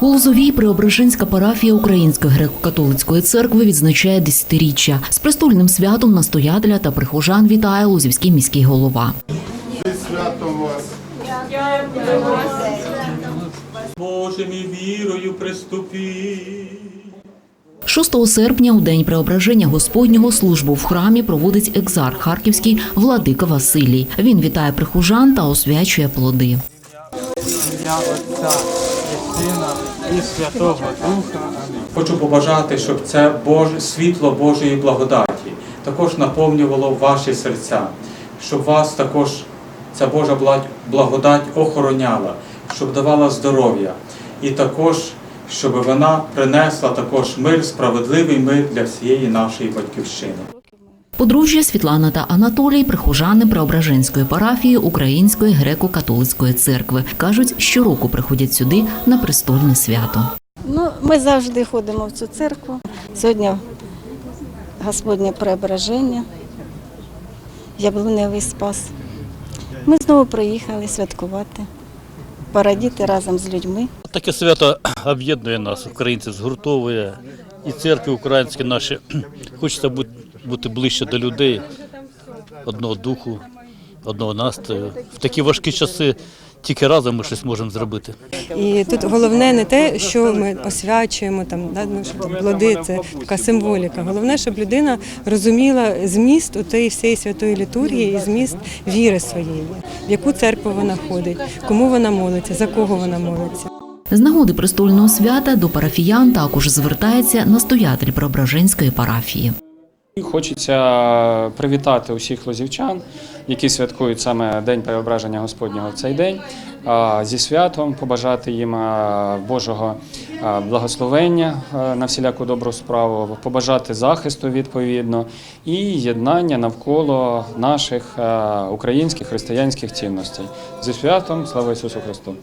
У Лозовій Преображенська парафія Української греко-католицької церкви відзначає десятиріччя. З престольним святом настоятеля та прихожан вітає Лозівський міський голова. Зі святом вас. Божим і вірою приступіть. 6 серпня, у день преображення Господнього, службу в храмі проводить екзарх Харківський Владика Василій. Він вітає прихожан та освячує плоди. Сина і Святого Духа. Хочу побажати, щоб це Боже, світло Божої благодаті також наповнювало ваші серця, щоб вас також ця Божа благодать охороняла, щоб давала здоров'я, і також, щоб вона принесла також мир, справедливий мир для всієї нашої батьківщини. Подружжя Світлана та Анатолій прихожани Преображенської парафії Української греко-католицької церкви. Кажуть, щороку приходять сюди на престольне свято. Ну, ми завжди ходимо в цю церкву. Сьогодні Господнє преображення, яблуневий спас. Ми знову приїхали святкувати, порадіти разом з людьми. Таке свято об'єднує нас, українців згуртовує і церкви українські наші. Хочеться бути, бути ближче до людей, одного духу, одного настрою. В такі важкі часи тільки разом ми щось можемо зробити. І тут головне не те, що ми освячуємо там, да, ну, що тут плоди, це така символіка. Головне, щоб людина розуміла зміст у тієї всієї святої літургії і зміст віри своєї, в яку церкву вона ходить, кому вона молиться, за кого вона молиться. З нагоди престольного свята до парафіян також звертається настоятель Преображенської парафії. Хочеться привітати усіх лозівчан, які святкують саме День Преображення Господнього в цей день, зі святом, побажати їм Божого благословення на всіляку добру справу, побажати захисту відповідно і єднання навколо наших українських християнських цінностей. Зі святом, слава Ісусу Христу!